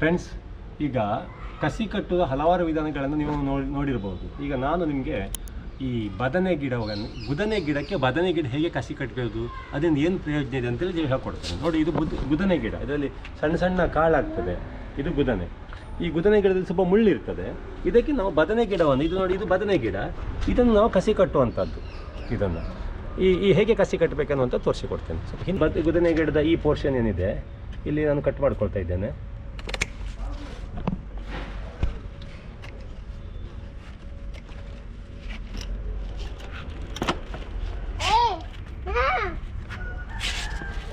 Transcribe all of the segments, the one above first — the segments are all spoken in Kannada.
ಫ್ರೆಂಡ್ಸ್ ಈಗ ಕಸಿ ಕಟ್ಟುವ ಹಲವಾರು ವಿಧಾನಗಳನ್ನು ನೀವು ನೋಡಿ ನೋಡಿರ್ಬೋದು. ಈಗ ನಾನು ನಿಮಗೆ ಈ ಬದನೆ ಗಿಡವನ್ನು, ಬುದನೆ ಗಿಡಕ್ಕೆ ಬದನೆ ಗಿಡ ಹೇಗೆ ಕಸಿ ಕಟ್ಟಬೇಕು ಅದರಿಂದ ಏನು ಪ್ರಯೋಜನ ಇದೆ ಅಂತೇಳಿ ನೀವು ಹೇಳ್ಕೊಡ್ತೇನೆ. ನೋಡಿ, ಇದು ಬುದ್ ಗಿಡ. ಇದರಲ್ಲಿ ಸಣ್ಣ ಸಣ್ಣ ಕಾಳಾಗ್ತದೆ. ಇದು ಬುದನೆ. ಈ ಗುದನೆ ಗಿಡದಲ್ಲಿ ಸ್ವಲ್ಪ ಮುಳ್ಳಿರ್ತದೆ ಇದಕ್ಕೆ ನಾವು ಬದನೆ ಗಿಡವನ್ನು, ಇದು ನೋಡಿ, ಇದು ಬದನೆ ಗಿಡ. ಇದನ್ನು ನಾವು ಕಸಿ ಕಟ್ಟುವಂಥದ್ದು, ಇದನ್ನು. ಈ ಈ ಹೇಗೆ ಕಸಿ ಕಟ್ಟಬೇಕನ್ನುವಂಥ ತೋರಿಸಿಕೊಡ್ತೇನೆ. ಸ್ವಲ್ಪ ಹಿಂದೆ ಬದನೆ ಗುದನೆ ಗಿಡದ ಈ ಪೋರ್ಷನ್ ಏನಿದೆ, ಇಲ್ಲಿ ನಾನು ಕಟ್ ಮಾಡ್ಕೊಳ್ತಾ ಇದ್ದೇನೆ.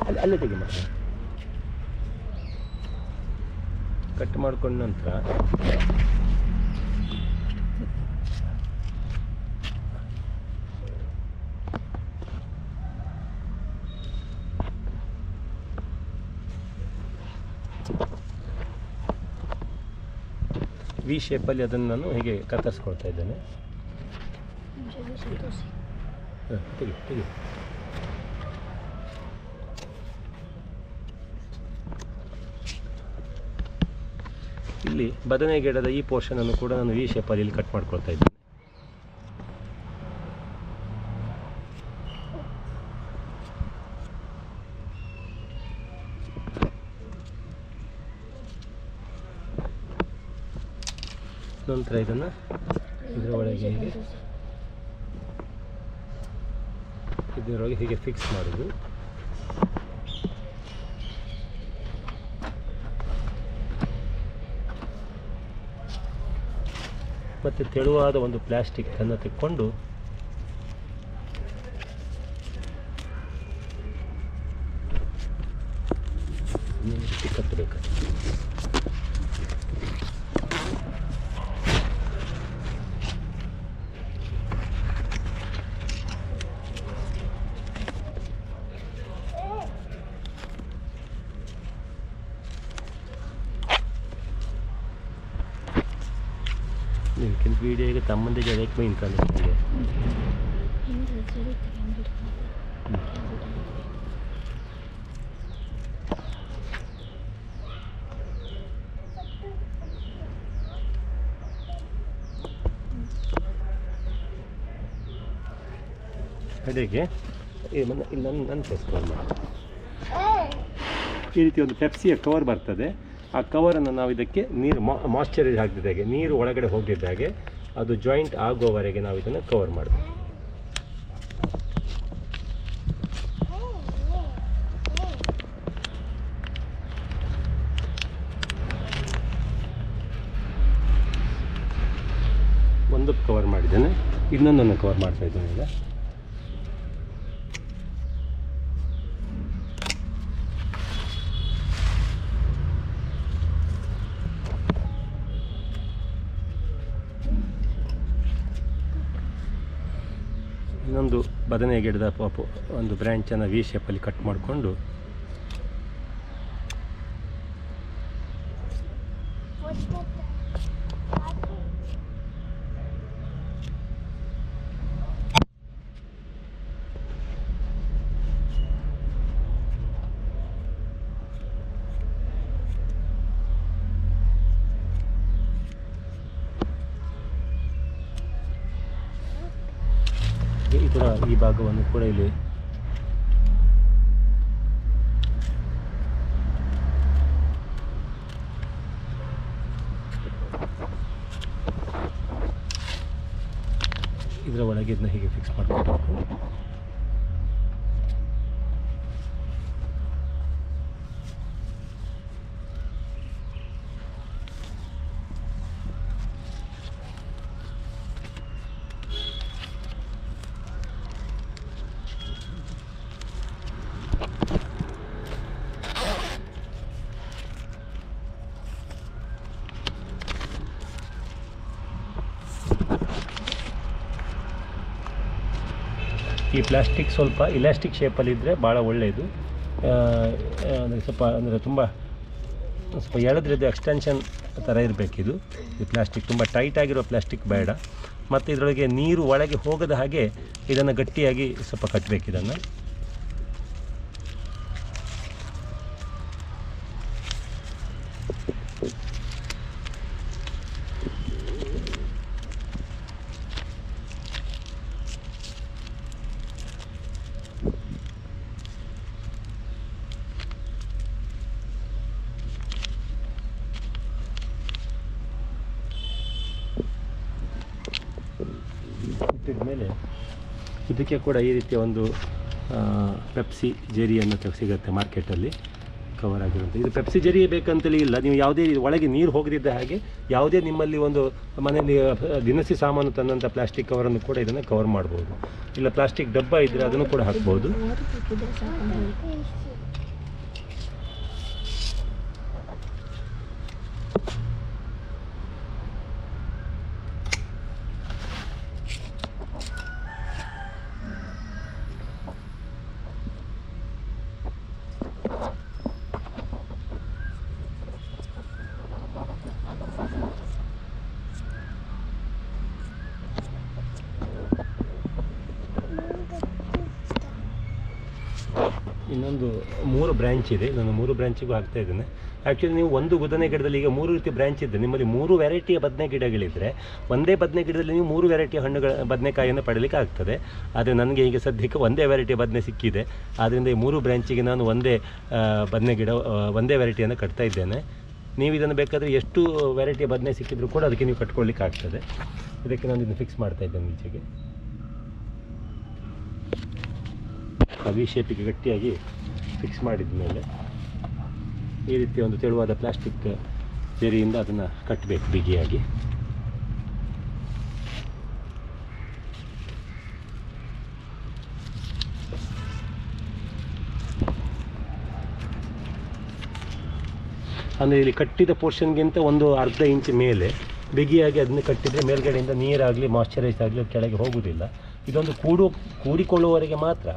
ಅಲ್ಲಿ ಅಲ್ಲೇ ತೆಗಿ ಮಾಡಿ ಕಟ್ ಮಾಡ್ಕೊಂಡ ನಂತರ ವಿ ಶೇಪಲ್ಲಿ ಅದನ್ನು ನಾನು ಹೀಗೆ ಕತ್ತರಿಸ್ಕೊಳ್ತಾ ಇದ್ದೇನೆ. ಹಾಂ ತೆಗಿ ತೆಗಿ. ಇಲ್ಲಿ ಬದನೆ ಗಿಡದ ಈ ಪೋರ್ಷನ್ ಅನ್ನು ಕೂಡ ನಾನು ಈ ಶೇಪಲ್ಲಿ ಇಲ್ಲಿ ಕಟ್ ಮಾಡ್ಕೊಳ್ತಾ ಇದ್ದೀನಿ. ನಂತರ ಇದನ್ನು ಇದರ ಒಳಗೆ ಹೀಗೆ. ಇದರೊಳಗೆ ಹೀಗೆ ಫಿಕ್ಸ್ ಮಾಡೋದು. ಮತ್ತು ತೆಳುವಾದ ಒಂದು ಪ್ಲಾಸ್ಟಿಕ್ ಅನ್ನು ತೆಕ್ಕೊಂಡು ಈ ರೀತಿ ಕಟ್ಟಬೇಕು ವೀಡಿಯೋಗೆ ತಮ್ಮಂದೆ ಜನಕ್ಕೆ ಮೀನು ಕಾಣಿಸ್ತಿದೆ ಅಡಿಗೆ ಇಲ್ಲಿ ನನ್ನ ನನ್ನ ಫೇಸ್ ಈ ರೀತಿ ಒಂದು ಪೆಪ್ಸಿಯ ಕವರ್ ಬರ್ತದೆ. ಆ ಕವರನ್ನು ನಾವು ಇದಕ್ಕೆ ನೀರು ಮಾಯ್ಚರೈಸ್ ಹಾಗೆ. ನೀರು ಒಳಗಡೆ ಹೋಗಿದ್ದಾಗೆ ಅದು ಜಾಯಿಂಟ್ ಆಗುವವರೆಗೆ ನಾವು ಇದನ್ನು ಕವರ್ ಮಾಡಬೇಕು. ಒಂದು ಕವರ್ ಮಾಡಿದ್ದೇನೆ. ಇನ್ನೊಂದನ್ನು ಕವರ್ ಮಾಡ್ತಾ ಇದ್ದೇನೆ ಈಗ. ಇನ್ನೊಂದು ಬದನೆ ಗಿಡದ ಪಾಪು ಒಂದು ಬ್ರ್ಯಾಂಚನ್ನು ವಿ ಶೇಪಲ್ಲಿ ಕಟ್ ಮಾಡಿಕೊಂಡು ಇದರ ಈ ಭಾಗವನ್ನು ಕೂಡ ಇಲ್ಲಿ ಇದರ ಒಳಗೆ ಇದನ್ನ ಹೀಗೆ ಫಿಕ್ಸ್ ಮಾಡ್ಕೊಳ್ಬೇಕು ಈ ಪ್ಲಾಸ್ಟಿಕ್ ಸ್ವಲ್ಪ ಇಲಾಸ್ಟಿಕ್ ಶೇಪಲ್ಲಿದ್ದರೆ ಭಾಳ ಒಳ್ಳೆಯದು ಅಂದರೆ ಸ್ವಲ್ಪ, ಅಂದರೆ ತುಂಬ, ಸ್ವಲ್ಪ ಎಳೆದ್ರದ್ದು ಎಕ್ಸ್ಟೆನ್ಷನ್ ಥರ ಇರಬೇಕಿದು. ಈ ಪ್ಲಾಸ್ಟಿಕ್ ತುಂಬ ಟೈಟ್ ಆಗಿರೋ ಪ್ಲಾಸ್ಟಿಕ್ ಬೇಡ. ಮತ್ತು ಇದರೊಳಗೆ ನೀರು ಒಳಗೆ ಹೋಗದ ಹಾಗೆ ಇದನ್ನು ಗಟ್ಟಿಯಾಗಿ ಸ್ವಲ್ಪ ಕಟ್ಟಬೇಕು ಇದನ್ನು. ಆದಮೇಲೆ ಇದಕ್ಕೆ ಕೂಡ ಈ ರೀತಿಯ ಒಂದು ಪೆಪ್ಸಿ ಜೆರಿಯನ್ನು ಸಿಗುತ್ತೆ ಮಾರ್ಕೆಟಲ್ಲಿ ಕವರ್ ಆಗಿರುತ್ತೆ ಇದು ಪೆಪ್ಸಿ ಜರಿ ಬೇಕಂತೇಳಿ ಇಲ್ಲ. ನೀವು ಯಾವುದೇ ಒಳಗೆ ನೀರು ಹೋಗದಿದ್ದ ಹಾಗೆ ಯಾವುದೇ ನಿಮ್ಮಲ್ಲಿ ಒಂದು ಮನೆಯಲ್ಲಿ ದಿನಸಿ ಸಾಮಾನು ತಂದಂಥ ಪ್ಲಾಸ್ಟಿಕ್ ಕವರನ್ನು ಕೂಡ ಇದನ್ನು ಕವರ್ ಮಾಡ್ಬೋದು. ಇಲ್ಲ ಪ್ಲಾಸ್ಟಿಕ್ ಡಬ್ಬ ಇದ್ದರೆ ಅದನ್ನು ಕೂಡ ಹಾಕ್ಬೋದು. ಇನ್ನೊಂದು ಮೂರು ಬ್ರ್ಯಾಂಚ್ ಇದೆ ನಾನು ಮೂರು ಬ್ರ್ಯಾಂಚಿಗೂ ಹಾಕ್ತಾ ಇದ್ದೇನೆ. ಆ್ಯಕ್ಚುಲಿ ನೀವು ಒಂದು ಬದನೆ ಗಿಡದಲ್ಲಿ ಈಗ ಮೂರು ರೀತಿ ಬ್ರ್ಯಾಂಚ್ ಇದೆ. ನಿಮ್ಮಲ್ಲಿ ಮೂರು ವೆರೈಟಿಯ ಬದನೆ ಗಿಡಗಳಿದ್ದರೆ ಒಂದೇ ಬದನೆ ಗಿಡದಲ್ಲಿ ನೀವು ಮೂರು ವೆರೈಟಿಯ ಹಣ್ಣುಗಳ, ಬದನೆಕಾಯಿಯನ್ನು ಪಡೀಲಿಕ್ಕೆ ಆಗ್ತದೆ. ಆದರೆ ನನಗೆ ಈಗ ಸದ್ಯಕ್ಕೆ ಒಂದೇ ವೆರೈಟಿ ಬದನೆ ಸಿಕ್ಕಿದೆ. ಆದ್ದರಿಂದ ಈ ಮೂರು ಬ್ರ್ಯಾಂಚಿಗೆ ನಾನು ಒಂದೇ ಬದನೆ ಗಿಡ ಒಂದೇ ವೆರೈಟಿಯನ್ನು ಕಟ್ತಾ ಇದ್ದೇನೆ. ನೀವು ಇದನ್ನು ಬೇಕಾದರೆ ಎಷ್ಟು ವೆರೈಟಿಯ ಬದನೆ ಸಿಕ್ಕಿದ್ರು ಕೂಡ ಅದಕ್ಕೆ ನೀವು ಕಟ್ಕೊಳ್ಳಿಕ್ಕೆ ಆಗ್ತದೆ. ಇದಕ್ಕೆ ನಾನು ಇದನ್ನು ಫಿಕ್ಸ್ ಮಾಡ್ತಾ ಇದ್ದೇನೆ ಈಚೆಗೆ. ವಿ ಶೇಪಿಗೆ ಗಟ್ಟಿಯಾಗಿ ಫಿಕ್ಸ್ ಮಾಡಿದ ಮೇಲೆ ಈ ರೀತಿ ಒಂದು ತೆಳುವಾದ ಪ್ಲಾಸ್ಟಿಕ್ ಸೇರಿಯಿಂದ ಅದನ್ನು ಕಟ್ಟಬೇಕು ಬಿಗಿಯಾಗಿ. ಅಂದರೆ ಇಲ್ಲಿ ಕಟ್ಟಿದ ಪೋರ್ಷನ್ಗಿಂತ ಒಂದು ಅರ್ಧ ಇಂಚ್ ಮೇಲೆ ಬಿಗಿಯಾಗಿ ಅದನ್ನು ಕಟ್ಟಿದರೆ ಮೇಲ್ಗಡೆಯಿಂದ ನೀರಾಗಲಿ ಮಾಯ್ಚರೈಸ್ ಆಗಲಿ ಕೆಳಗೆ ಹೋಗುವುದಿಲ್ಲ ಇದೊಂದು ಕೂಡು, ಕೂಡಿಕೊಳ್ಳುವವರೆಗೆ ಮಾತ್ರ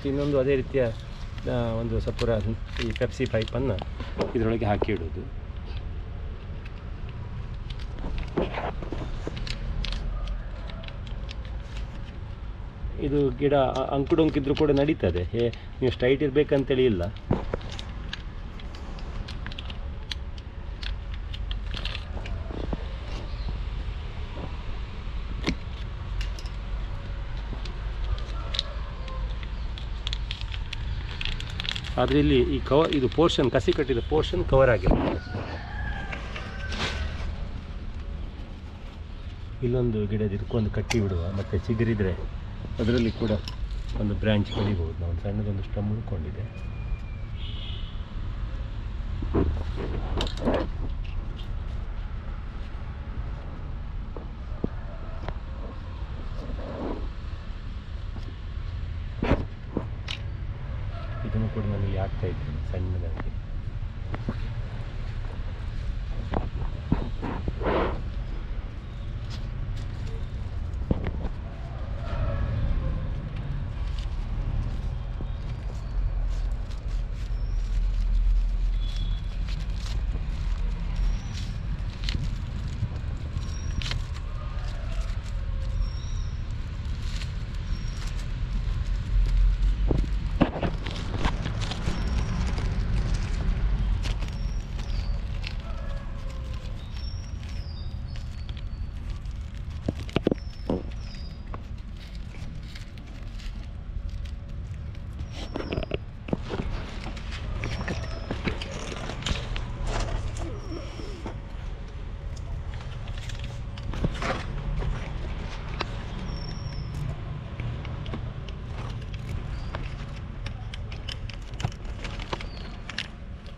ಮತ್ತು ಇನ್ನೊಂದು ಅದೇ ರೀತಿಯ ಒಂದು ಸಪುರ, ಈ ಪೆಪ್ಸಿ ಪೈಪನ್ನು ಇದರೊಳಗೆ ಹಾಕಿ ಇಡೋದು ಇದು ಗಿಡ ಅಂಕುಡೊಂಕಿದ್ರು ಕೂಡ ನಡೀತದೆ. ಹೇ, ನೀವು ಸ್ಟ್ರೈಟ್ ಇರಬೇಕಂತೇಳಿ ಇಲ್ಲ. ಆದರೆ ಇಲ್ಲಿ ಈ ಕವ ಇದು ಪೋರ್ಷನ್ ಕಸಿ ಕಟ್ಟಿದ ಪೋರ್ಷನ್ ಕವರ್ ಆಗಿರುತ್ತೆ ಇಲ್ಲೊಂದು ಗಿಡದ ಇದಕ್ಕೊಂದು ಕಟ್ಟಿ ಬಿಡುವ, ಮತ್ತು ಚಿಗುರಿದರೆ ಅದರಲ್ಲಿ ಕೂಡ ಒಂದು ಬ್ರ್ಯಾಂಚ್ ಕಡಿಬೋದು. ನಾವು ಸಣ್ಣದೊಂದು ಸ್ಟಮ್ ಉಳ್ಕೊಂಡಿದೆ ಇದನ್ನು ಕೂಡ ನಾನು ಇಲ್ಲಿ ಹಾಕ್ತಾ ಇದ್ದೇನೆ ಸಣ್ಣದಾಗಿ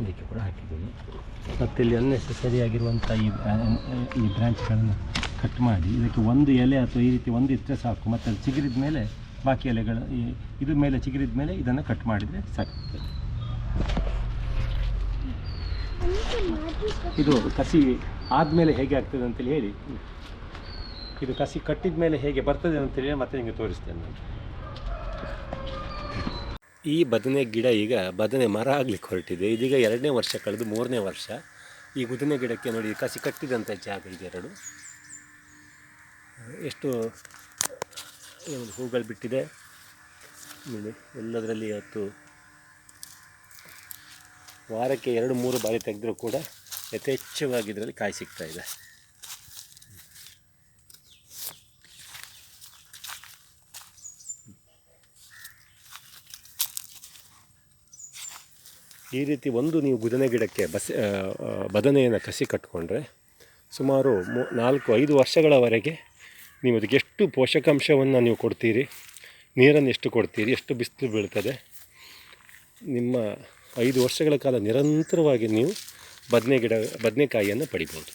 ಇದಕ್ಕೆ ಕೂಡ ಹಾಕಿದ್ದೀನಿ ಮತ್ತು ಇಲ್ಲಿ ಅನ್ನೆಸೆಸರಿ ಆಗಿರುವಂಥ ಈ ಈ ಬ್ರ್ಯಾಂಚ್ಗಳನ್ನು ಕಟ್ ಮಾಡಿ. ಇದಕ್ಕೆ ಒಂದು ಎಲೆ ಅಥವಾ ಈ ರೀತಿ ಒಂದು ಇದ್ದರೆ ಸಾಕು. ಮತ್ತು ಅದು ಚಿಗುರಿದ ಮೇಲೆ ಬಾಕಿ ಎಲೆಗಳು ಇದ್ರ ಮೇಲೆ ಚಿಗುರಿದ ಮೇಲೆ ಇದನ್ನು ಕಟ್ ಮಾಡಿದರೆ ಸಾಕಾಗ್ತದೆ ಇದು ಕಸಿ ಆದಮೇಲೆ ಹೇಗೆ ಆಗ್ತದೆ ಅಂತೇಳಿ ಹೇಳಿ. ಇದು ಕಸಿ ಕಟ್ಟಿದ ಮೇಲೆ ಹೇಗೆ ಬರ್ತದೆ ಅಂತೇಳಿ ಮತ್ತೆ ನಿಮಗೆ ತೋರಿಸ್ತೇನೆ ನಾನು. ಈ ಬದನೆ ಗಿಡ ಈಗ ಬದನೆ ಮರ ಆಗ್ಲಿಕ್ಕೆ ಹೊರಟಿದೆ. ಇದೀಗ ಎರಡನೇ ವರ್ಷ ಕಳೆದು ಮೂರನೇ ವರ್ಷ. ಈ ಉದನೆ ಗಿಡಕ್ಕೆ ನೋಡಿ ಕಸಿ ಕಟ್ಟಿದಂಥ ಜಾಗ ಇದೆರಡು ಎಷ್ಟು ಹೂಗಳು ಬಿಟ್ಟಿದೆ. ನೋಡಿ, ಎಲ್ಲದರಲ್ಲಿ ಇವತ್ತು ವಾರಕ್ಕೆ ಎರಡು ಮೂರು ಬಾರಿ ತೆಗೆದರೂ ಕೂಡ ಯಥೇಚ್ಛವಾಗಿ ಇದರಲ್ಲಿ ಕಾಯಿ ಸಿಗ್ತಾ ಈ ರೀತಿ ಒಂದು ನೀವು ಗುದನೆ ಗಿಡಕ್ಕೆ ಬಸ್ ಬದನೆಯನ್ನು ಕಸಿ ಕಟ್ಟಿಕೊಂಡ್ರೆ ಸುಮಾರು ಮೂ, ನಾಲ್ಕು, ಐದು ವರ್ಷಗಳವರೆಗೆ ನೀವು ಅದಕ್ಕೆ ಎಷ್ಟು ಪೋಷಕಾಂಶವನ್ನು ನೀವು ಕೊಡ್ತೀರಿ, ನೀರನ್ನು ಎಷ್ಟು ಕೊಡ್ತೀರಿ, ಎಷ್ಟು ಬಿಸಿಲು ಬೀಳ್ತದೆ, ನಿಮ್ಮ ಐದು ವರ್ಷಗಳ ಕಾಲ ನಿರಂತರವಾಗಿ ನೀವು ಬದನೆ ಗಿಡ, ಬದನೆಕಾಯಿಯನ್ನು ಪಡಿಬೋದು.